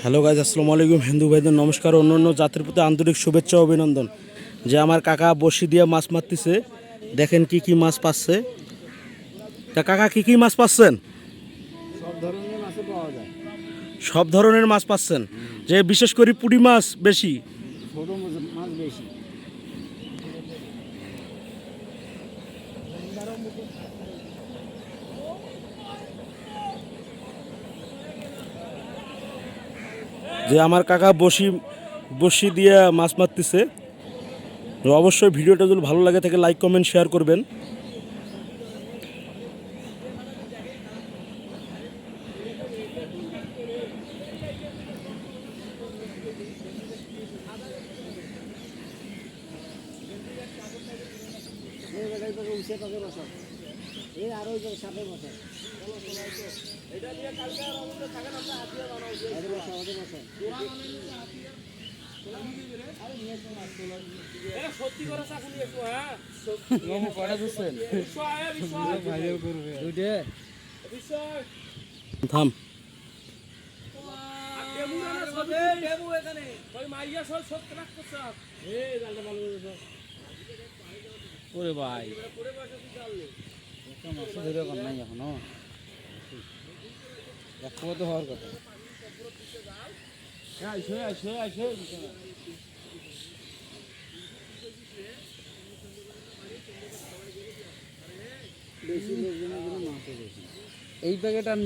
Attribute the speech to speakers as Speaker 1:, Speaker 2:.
Speaker 1: Hello guys, আসসালামু আলাইকুম। হিন্দু ভাইদের নমস্কার, অন্য অন্য জাতির প্রতি আন্তরিক শুভেচ্ছা অভিনন্দন। যে আমার কাকা বসি দিয়ে মাছ মারতেছে, দেখেন কি কি মাছ পাচ্ছে। তা কাকা, কি কি মাছ পাচ্ছেন?
Speaker 2: সব ধরনের
Speaker 1: মাছ পাচ্ছেন। যে বিশেষ করে পুঁটি মাছ বেশি
Speaker 2: ছোট মাছ- মাছ বেশি
Speaker 1: যে আমার কাকা বসি বসি দিয়ে মাছ মারতেছে। অবশ্যই ভিডিওটা যদি ভালো লাগে থাকে লাইক কমেন্ট শেয়ার করবেন।
Speaker 2: এই আর ওই জায়গায় সাপে বসাও ওদের বসাও, ওদের বসাও।
Speaker 1: থাম।
Speaker 2: ওরে ভাই। মাছ ধরে নাই এখনও এক তো হওয়ার কথা বেশি লোকজনের জন্য বেশি এই প্যাকেট আর